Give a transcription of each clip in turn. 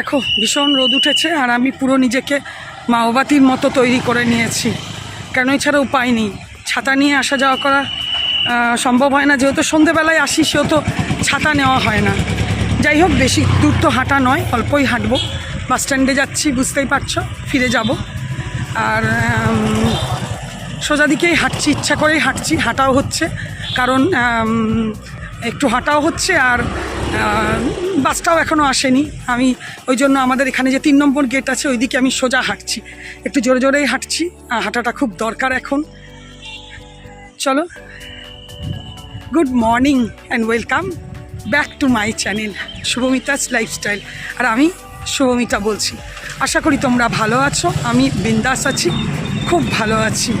দেখো, ভীষণ রোদ উঠেছে আর আমি পুরো নিজেকে মাওবাতির মতো তৈরি করে নিয়েছি। কেন এছাড়া উপায় নেই। ছাতা নিয়ে আসা যাওয়া করা সম্ভব হয় না। যেহেতু সন্ধেবেলায় আসি, সেহেতু ছাতা নেওয়া হয় না। যাই হোক, বেশি দূর তো হাঁটা নয়, অল্পই হাঁটবো। বাস স্ট্যান্ডে যাচ্ছি, বুঝতেই পারছ, ফিরে যাব। আর সোজা দিকেই হাঁটছি, ইচ্ছা করেই হাঁটছি, হাঁটাও হচ্ছে। কারণ একটু হাঁটাও হচ্ছে আর বাসটাও এখনও আসেনি। আমি ওই জন্য আমাদের এখানে যে তিন নম্বর গেট আছে, ওইদিকে আমি সোজা হাঁটছি। একটু জোরে জোরেই হাঁটছি হাঁটাটা খুব দরকার এখন। চলো। Good morning and welcome back to my channel Shubhamita's lifestyle আর আমি শুভমিতা বলছি। আশা করি তোমরা ভালো আছো, আমি বিন্দাস আছি, খুব ভালো আছি।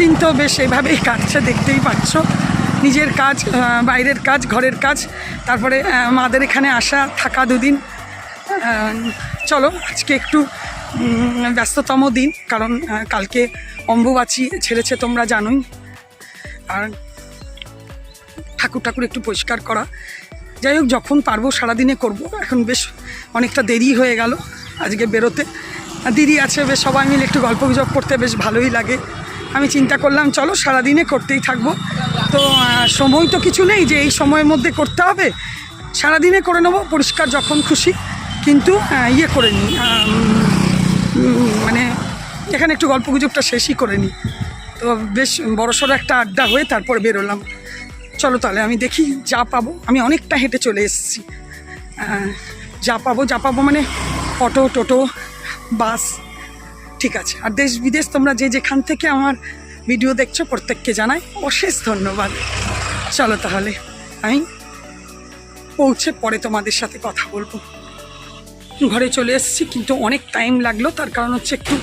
দিন তো বেশ এভাবেই কাটছে, দেখতেই পাচ্ছ। নিজের কাজ বাইরের কাজ, ঘরের কাজ। তারপরে মাদের এখানে আসা, থাকা দুদিন। চলো, আজকে একটু ব্যস্ততম দিন, কারণ কালকে অম্বুবাচি ছেড়েছে তোমরা জানোই। আর ঠাকুর ঠাকুর একটু পরিষ্কার করা। যাই হোক, যখন পারব সারাদিনে করব। এখন বেশ অনেকটা দেরি হয়ে গেল আজকে বেরোতে। দিদি আছে, বেশ সবাই মিলে একটু গল্প গুজব করতে বেশ ভালোই লাগে। আমি চিন্তা করলাম, চলো সারাদিনে করতেই থাকব। তো সময় তো কিছু নেই যে এই সময়ের মধ্যে করতে হবে। সারাদিনে করে নেব, পরিষ্কার যখন খুশি। কিন্তু ইয়ে করে নিই মানে এখানে একটু গল্প গুজবটা শেষই করে নিই তো বেশ বড়সড় একটা আড্ডা হয়ে তারপর বেরোলাম। চলো তাহলে আমি দেখি যা পাবো। আমি অনেকটা হেঁটে চলে এসেছি। যা পাবো যা পাবো মানে অটো, টোটো, বাস ঠিক আছে। আর দেশ বিদেশ তোমরা যে যেখান থেকে আমার ভিডিও দেখছ, প্রত্যেককে জানাই অশেষ ধন্যবাদ। চলো তাহলে, আমি পৌঁছে পরে তোমাদের সাথে কথা বলব। ঘরে চলে এসেছি, কিন্তু অনেক টাইম লাগল। তার কারণ হচ্ছে একটু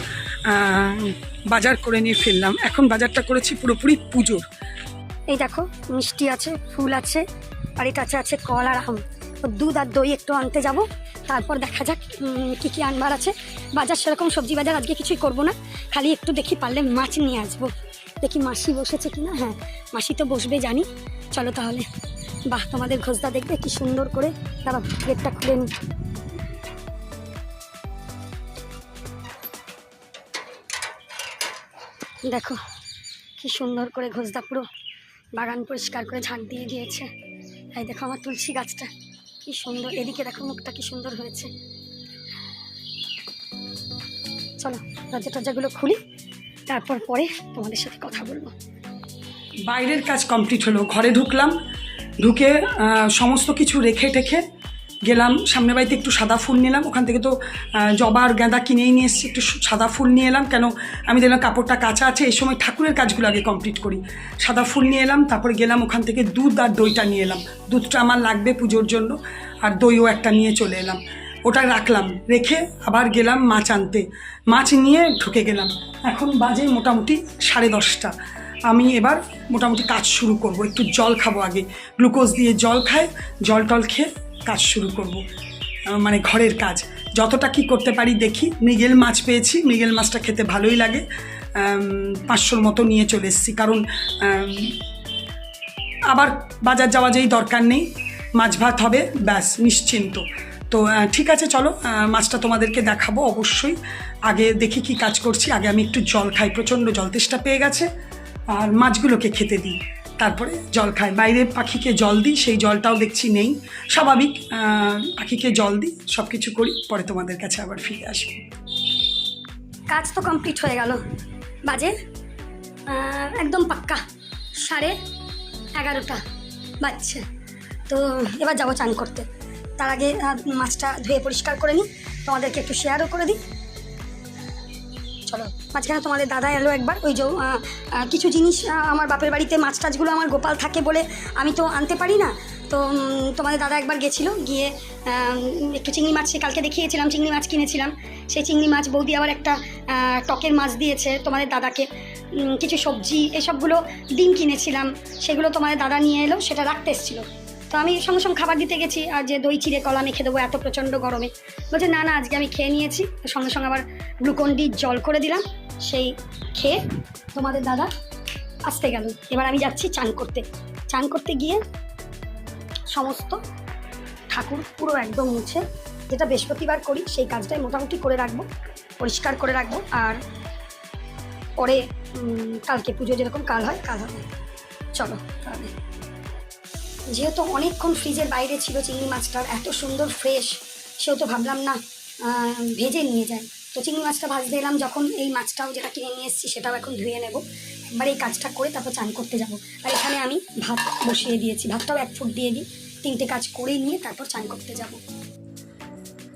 বাজার করে নিয়ে ফেললাম এখন বাজারটা করেছি পুরোপুরি পুজোর। এই দেখো, মিষ্টি আছে, ফুল আছে, আর এটা আছে আছে কল আর আম। দুধ আর দই একটু আনতে যাব। তারপর দেখা যাক কি কি আনবার আছে। বাজার সেরকম সবজি বাজার আজকে কিছুই করব না। খালি একটু দেখি পারলে মাছ নিয়ে আসব। দেখি মাসি বসেছে কিনা? হ্যাঁ মাসি তো বসবে, জানি। চলো তাহলে। বাহ, তোমাদের ঘোষদা দেখবে কি সুন্দর করে দাঁড়া গেটটা খুলে নি দেখো, কি সুন্দর করে ঘোষদা পুরো বাগান পরিষ্কার করে ঝাঁট দিয়ে দিয়েছে এই দেখো আমার তুলসী গাছটা। কি সুন্দর, এদিকে দেখো মুখটা কি সুন্দর হয়েছে। চলো, দরজা টরজাগুলো খুলি, তারপর পরে তোমাদের সাথে কথা বলব। বাইরের কাজ কমপ্লিট হলো, ঘরে ঢুকলাম, ঢুকে সমস্ত কিছু রেখে টেখে গেলাম সামনে বাড়িতে একটু সাদা ফুল নিলাম, ওখান থেকে তো জবা আর গাঁদা কিনেই নিয়ে এসেছি, একটু সাদা ফুল নিয়ে এলাম, কেন আমি দেখলাম কাপড়টা কাঁচা আছে, এই সময় ঠাকুরের কাজগুলো আগে কমপ্লিট করি। সাদা ফুল নিয়ে এলাম, তারপরে গেলাম ওখান থেকে দুধ আর দইটা নিয়ে এলাম। দুধটা আমার লাগবে পুজোর জন্য, আর দইও একটা নিয়ে চলে এলাম। ওটা রাখলাম, রেখে আবার গেলাম মাছ আনতে। মাছ নিয়ে ঢুকে গেলাম। এখন বাজে মোটামুটি সাড়ে দশটা। আমি এবার মোটামুটি কাজ শুরু করব, একটু জল খাব আগে। গ্লুকোজ দিয়ে জল খাই, জল টল খেয়ে কাজ শুরু করব। মানে ঘরের কাজ। যতটা কি করতে পারি দেখি। মৃগেল মাছ পেয়েছি। মৃগেল মাছটা খেতে ভালোই লাগে। পাঁচশোর মতো নিয়ে চলে এসেছি। কারণ আবার বাজার যাওয়া যেই দরকার নেই। মাছ ভাত হবে, ব্যাস, নিশ্চিন্ত। তো ঠিক আছে, চলো মাছটা তোমাদেরকে দেখাবো অবশ্যই। আগে দেখি কি কাজ করছি। আগে আমি একটু জল খাই। প্রচণ্ড জল। তেষ্টা পেয়ে গেছে। আর মাছগুলোকে খেতে দিই। তারপরে জল খায় বাইরে পাখিকে জল দিই, সেই জলটাও দেখছি নেই। স্বাভাবিক পাখিকে জল দিই সব কিছু করি, পরে তোমাদের কাছে আবার ফিরে আসব কাজ তো কমপ্লিট হয়ে গেল। বাজে? একদম পাক্কা। সাড়ে এগারোটা বাজছে। তো এবার যাব চান করতে। তার আগে মাছটা ধুয়ে পরিষ্কার করে নিই। তোমাদেরকে একটু শেয়ারও করে দিই। চলো, মাঝখানে তোমাদের দাদা এলো একবার, ওই যে কিছু জিনিস আমার বাপের বাড়িতে মাছ টাছগুলো আমার গোপাল থাকে বলে আমি তো আনতে পারি না। তো তোমাদের দাদা একবার গেছিল, গিয়ে একটু চিংড়ি মাছ, সে কালকে দেখিয়েছিলাম, চিংড়ি মাছ কিনেছিলাম। সেই চিংড়ি মাছ বৌদি আবার একটা টকের মাছ দিয়েছে তোমাদের দাদাকে। কিছু সবজি, এসবগুলো ডিম কিনেছিলাম, সেগুলো তোমাদের দাদা নিয়ে এলো, সেটা রাখতে এসেছিল। তো আমি সঙ্গে সঙ্গে খাবার দিতে গেছি, আর যে দই, চিড়ে, কলা মেখে দেবো এত প্রচণ্ড গরমে। বলছে, না না, আজকে আমি খেয়ে নিয়েছি। সঙ্গে সঙ্গে আবার গ্লুকন ডি জল করে দিলাম। সেই খেয়ে তোমাদের দাদা আসতে গেল। এবার আমি যাচ্ছি চান করতে। চান করতে গিয়ে সমস্ত ঠাকুর পুরো একদম মুছে, যেটা বৃহস্পতিবার করি, সেই কাজটাই মোটামুটি করে রাখব, পরিষ্কার করে রাখব, আর পরে কালকে পুজো যেরকম কাল হয়, কাল হবে। চলো তাহলে। যেহেতু অনেকক্ষণ ফ্রিজের বাইরে ছিল চিংড়ি মাছটার এত সুন্দর ফ্রেশ সেহেতু ভাবলাম না ভেজে নিয়ে যাই। তো চিংড়ি মাছটা ভাজতে এলাম, যখন এই মাছটাও যেটা কিনে নিয়ে এসেছি সেটাও এখন ধুয়ে নেব। একবার এই কাজটা করে তারপর চান করতে যাব। আর এখানে আমি ভাত বসিয়ে দিয়েছি, ভাতটাও এক ফুট দিয়ে দিই। তিনটে কাজ করে নিয়ে তারপর চান করতে যাব।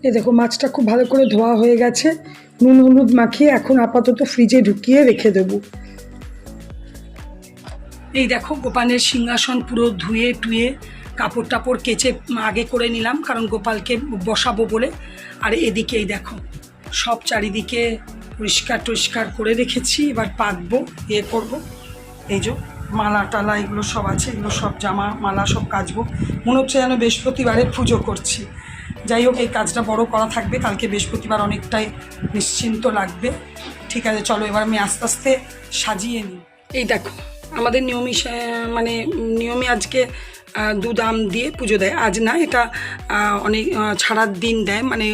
এ দেখো, মাছটা খুব ভালো করে ধোয়া হয়ে গেছে। নুন হলুদ মাখিয়ে এখন আপাতত ফ্রিজে ঢুকিয়ে রেখে দেবো। এই দেখো, গোপালের সিংহাসন পুরো ধুয়ে টুয়ে কাপড় টাপড় কেচে আগে করে নিলাম, কারণ গোপালকে বসাবো বলে। আর এদিকে এই দেখো, সব চারিদিকে পরিষ্কার টরিষ্কার করে রেখেছি, এবার পাতবো ইয়ে করব। এই যে মালা টালা, এগুলো সব আছে, এগুলো সব জামা মালা সব কাচবো। মনে হচ্ছে যেন বৃহস্পতিবারে পুজো করছি। যাই হোক, এই কাজটা বড় করা থাকবে, কালকে বৃহস্পতিবার অনেকটাই নিশ্চিন্ত লাগবে। ঠিক আছে, চলো এবার আমি আস্তে আস্তে সাজিয়ে নিই। এই দেখো আমাদের নিয়মই মানে নিয়মে আজকে দুধ আম দিয়ে পুজো দেয়। আজ না, এটা অনেক ছাড়ার দিন দেয় মানে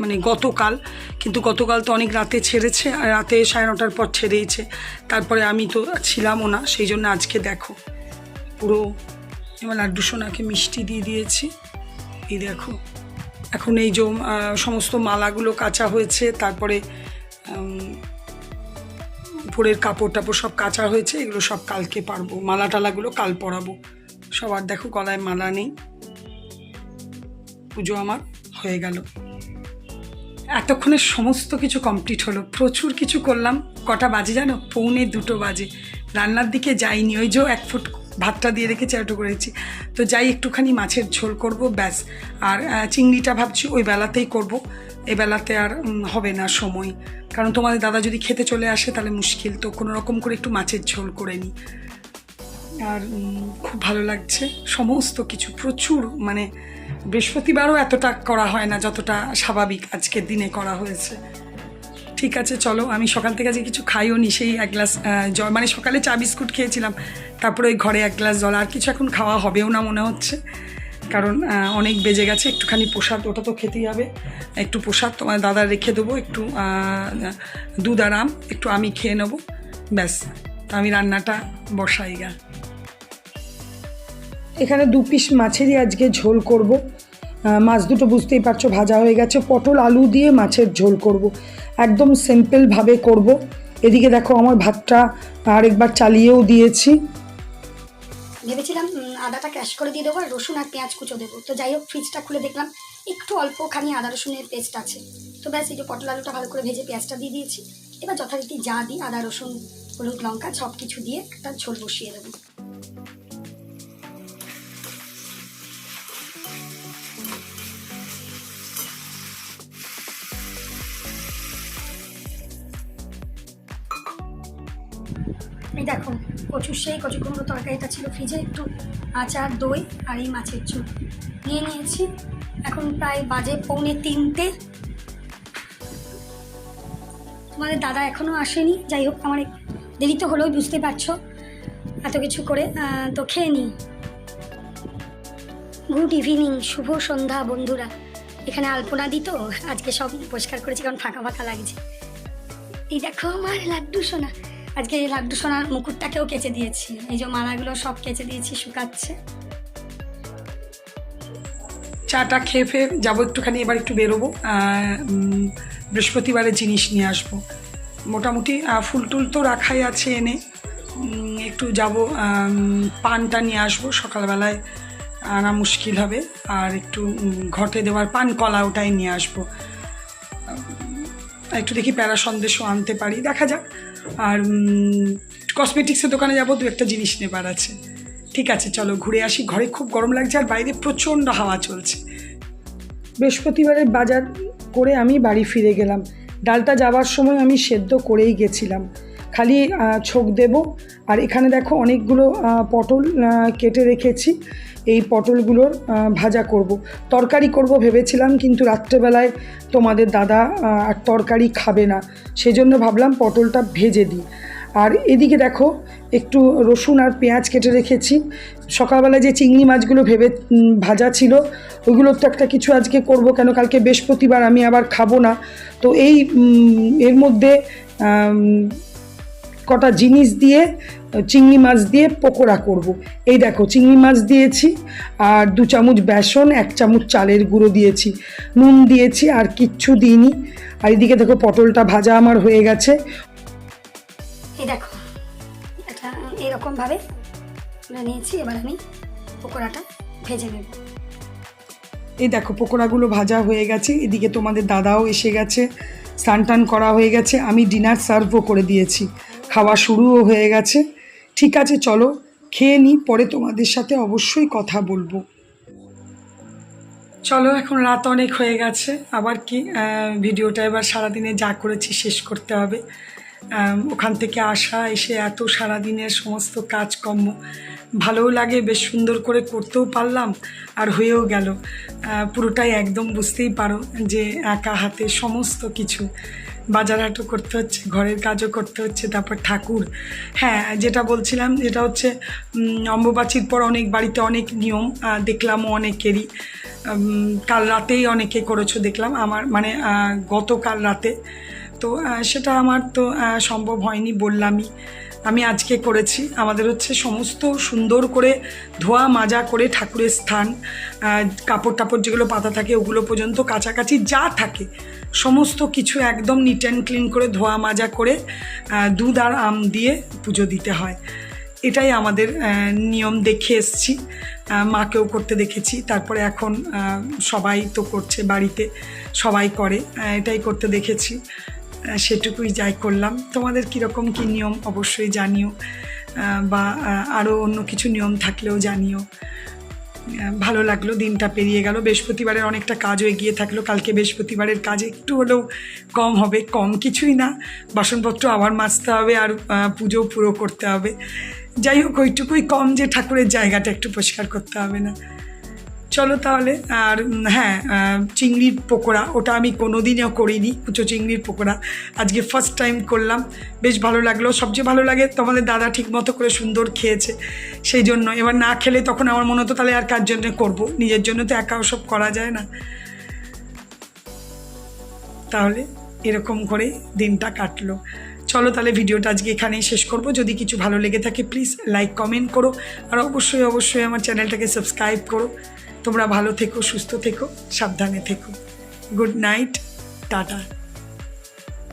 মানে গতকাল। কিন্তু গতকাল তো অনেক রাতে ছেড়েছে, আর রাতে সাড়ে নটার পর ছেড়েইছে তারপরে আমি তো ছিলামও না, সেই জন্য আজকে দেখো, পুরো এবার লাড্ডু সোনাকে মিষ্টি দিয়ে দিয়েছি। এই দেখো, এখন এই যে সমস্ত মালাগুলো কাঁচা হয়েছে, তারপরে উপরের কাপড় টাপড় সব কাঁচা হয়েছে, এগুলো সব কালকে পারব। মালা টালাগুলো কাল পরাবো। সবার দেখো গলায় মালা নেই। পুজো আমার হয়ে গেল। এতক্ষণে সমস্ত কিছু কমপ্লিট হলো। প্রচুর কিছু করলাম। কটা বাজে জানো? পৌনে দুটো বাজে। রান্নার দিকে যাইনি। ওই যে এক ফুট ভাতটা দিয়ে রেখেছি একটু করেছি। তো যাই, একটুখানি মাছের ঝোল করব, ব্যাস। আর চিংড়িটা ভাবছি ওই বেলাতেই করব। এই বেলাতে আর হবে না সময়। কারণ তোমাদের দাদা যদি খেতে চলে আসে তাহলে মুশকিল তো, কোনো রকম করে একটু মাছের ঝোল করে নিই। আর খুব ভালো লাগছে। সমস্ত কিছু, প্রচুর মানে বৃহস্পতিবারও এতটা করা হয় না যতটা স্বাভাবিক আজকের দিনে করা হয়েছে। ঠিক আছে, চলো, আমি সকাল থেকে আজকে কিছু খাইও নি, সেই এক গ্লাস জল মানে সকালে চা বিস্কুট খেয়েছিলাম। তারপরে ওই ঘরে এক গ্লাস জল, আর কিছু এখন খাওয়া হবেও না মনে হচ্ছে। কারণ অনেক বেজে গেছে, একটুখানি প্রসাদ, ওটা তো খেতেই হবে। একটু প্রসাদ তোমার দাদা রেখে দেবো, একটু দুধ আর আম, একটু আমি খেয়ে নেব, ব্যাস। আমি রান্নাটা বসাই গা। এখানে দু পিস মাছেরই আজকে ঝোল করব। মাছ দুটো বুঝতেই পারছ, ভাজা হয়ে গেছে। পটল, আলু দিয়ে মাছের ঝোল করব। একদম সিম্পলভাবে করব। এদিকে দেখো, আমার ভাতটা আরেকবার চালিয়েও দিয়েছি। ভেবেছিলাম আদাটা ক্যাশ করে দিয়ে দেবো আর রসুন আর পেঁয়াজ কুচো দেবো। তো যাই হোক ফ্রিজটা খুলে দেখলাম, একটু অল্পখানি আদা রসুনের পেস্ট আছে। তো ব্যাস, এই যে পটল আলুটা ভালো করে ভেজে পেঁয়াজটা দিয়ে দিয়েছি। এবার যথারীতি যা দিই, আদা, রসুন, হলুদ, লঙ্কা সব কিছু দিয়ে একটা ঝোল বসিয়ে দেবো। এই দেখো, কচুর সেই কচু কুমড়ো তরকারিটা ছিল ফ্রিজে, একটু আচার, দই আর এই মাছের ঝোল। নিয়ে নিয়েছি। এখন প্রায় বাজে পৌনে তিনটে। তোমাদের দাদা এখনও আসেনি। যাই হোক, আমার দেরি তো হলেও বুঝতে পারছ। এত কিছু করে তো খেয়ে নিই। গুড ইভিনিং, শুভ সন্ধ্যা বন্ধুরা। এখানে আলপনা দিত আজকে সব পরিষ্কার করেছি, কারণ ফাঁকা ফাঁকা লাগছে। এই দেখো আমার লাড্ডু সোনা। আজকে এই লাড্ডু সোনার মুকুটটাকেও কেচে দিয়েছি। এই যে মালাগুলো সব কেচে দিয়েছি, শুকাচ্ছে। চাটা খেয়ে ফেয়ে যাব একটুখানি, এবার একটু বেরোবো। বৃহস্পতিবারের জিনিস নিয়ে আসব। মোটামুটি ফুল টুল তো রাখাই আছে এনে। একটু যাব পানটা নিয়ে আসব সকালবেলায়। আনা মুশকিল হবে। আর একটু ঘটে দেওয়ার পান কলা ওটাই নিয়ে আসব। একটু দেখি প্যারা সন্দেশও আনতে পারি, দেখা যাক। আর কসমেটিক্সের দোকানে যাব, দু একটা জিনিস নেবার আছে। ঠিক আছে, চলো ঘুরে আসি। ঘরে খুব গরম লাগছে আর বাইরে প্রচণ্ড হাওয়া চলছে। বৃহস্পতিবারের বাজার করে আমি বাড়ি ফিরে গেলাম। ডালটা যাওয়ার সময় আমি সেদ্ধ করেই গেছিলাম। খালি ছোক দেব। আর এখানে দেখো অনেকগুলো পটল কেটে রেখেছি। এই পটলগুলোর ভাজা করব। তরকারি করব ভেবেছিলাম, কিন্তু রাত্রেবেলায় তোমাদের দাদা আর তরকারি খাবে না। সেজন্য ভাবলাম পটলটা ভেজে দিই। আর এদিকে দেখো, একটু রসুন আর পেঁয়াজ কেটে রেখেছি। সকালবেলা যে চিংড়ি মাছগুলো ভেবে ভাজা ছিল ওইগুলোর তো একটা কিছু আজকে করব কেন? কালকে বৃহস্পতিবার আমি আবার খাব না। তো এই এর মধ্যে কটা জিনিস দিয়ে চিংড়ি মাছ দিয়ে পকোড়া করব। এই দেখো চিংড়ি মাছ দিয়েছি আর দু চামচ বেসন এক চামচ চালের গুঁড়ো দিয়েছি। নুন দিয়েছি আর কিচ্ছু দিইনি। আর এদিকে দেখো পটলটা ভাজা আমার হয়ে গেছে। এই দেখো এটা এরকমভাবে নিয়েছি এবার আমি পকোড়াটা ভেজে নেব। এই দেখো পকোড়াগুলো ভাজা হয়ে গেছে। এদিকে তোমাদের দাদাও এসে গেছে স্নান টান করা হয়ে গেছে। আমি ডিনার সার্ভও করে দিয়েছি। খাওয়া শুরুও হয়ে গেছে। ঠিক আছে, চলো, খেয়ে নিই পরে তোমাদের সাথে অবশ্যই কথা বলব। চলো, এখন রাত অনেক হয়ে গেছে। আবার কি ভিডিওটা এবার সারাদিনে যা করেছি শেষ করতে হবে। ওখান থেকে আসা, এসে এত সারাদিনের সমস্ত কাজকর্ম, ভালোও লাগে, বেশ সুন্দর করে করতেও পারলাম, আর হয়েও গেল। পুরোটাই একদম বুঝতেই পারো যে একা হাতে সমস্ত কিছু। বাজার হাটও করতে হচ্ছে, ঘরের কাজও করতে হচ্ছে, তারপর ঠাকুর। হ্যাঁ যেটা বলছিলাম, যেটা হচ্ছে অম্বুবাচীর পর অনেক বাড়িতে অনেক নিয়ম দেখলামও অনেকেরই। কাল রাতেই অনেকে করেছ দেখলাম, আমার মানে গতকাল রাতে। তো সেটা আমার তো সম্ভব হয়নি বললামই। আমি আজকে করেছি। আমাদের হচ্ছে সমস্ত সুন্দর করে ধোয়া মাজা করে ঠাকুরের স্থান কাপড় টাপড় যেগুলো পাতা থাকে ওগুলো পর্যন্ত কাছাকাছি যা থাকে। সমস্ত কিছু একদম নিট অ্যান্ড ক্লিন করে, ধোয়া মাজা করে দুধ আর আম দিয়ে পুজো দিতে হয়। এটাই আমাদের নিয়ম দেখে এসছি। মাকেও করতে দেখেছি। তারপরে এখন সবাই তো করছে বাড়িতে, সবাই করে। এটাই করতে দেখেছি। সেটুকুই যাই করলাম। তোমাদের কীরকম কী নিয়ম অবশ্যই জানিও। বা আরও অন্য কিছু নিয়ম থাকলেও জানিও। ভালো লাগল, দিনটা পেরিয়ে গেল। বৃহস্পতিবারের অনেকটা কাজও এগিয়ে থাকল। কালকে বৃহস্পতিবারের কাজ একটু হলেও কম হবে, কম কিছুই না। বাসনপত্র আবার মাজতে হবে আর পুজো পুরো করতে হবে। যাই হোক, ওইটুকুই কম যে ঠাকুরের জায়গাটা একটু পরিষ্কার করতে হবে না। চলো তাহলে, আর হ্যাঁ চিংড়ির পকোড়া, ওটা আমি কোনো কোনোদিনও করিনি, কুচো চিংড়ির পকোড়া। আজকে ফার্স্ট টাইম করলাম, বেশ ভালো লাগল। সবচেয়ে ভালো লাগে তোমাদের দাদা ঠিক মতো করে সুন্দর খেয়েছে, সেই জন্য। এবার না খেলে তখন আমার মনে হতো, তাহলে আর কার জন্য করব? নিজের জন্য তো একা ওসব করা যায় না। তাহলে এরকম করে দিনটা কাটলো। চলো তাহলে ভিডিওটা আজকে এখানেই শেষ করব। যদি কিছু ভালো লেগে থাকে প্লিজ লাইক কমেন্ট করো। আর অবশ্যই অবশ্যই আমার চ্যানেলটাকে সাবস্ক্রাইব করো। তোমরা ভালো থেকো সুস্থ থেকো সাবধানে থেকো। Good night ta-ta.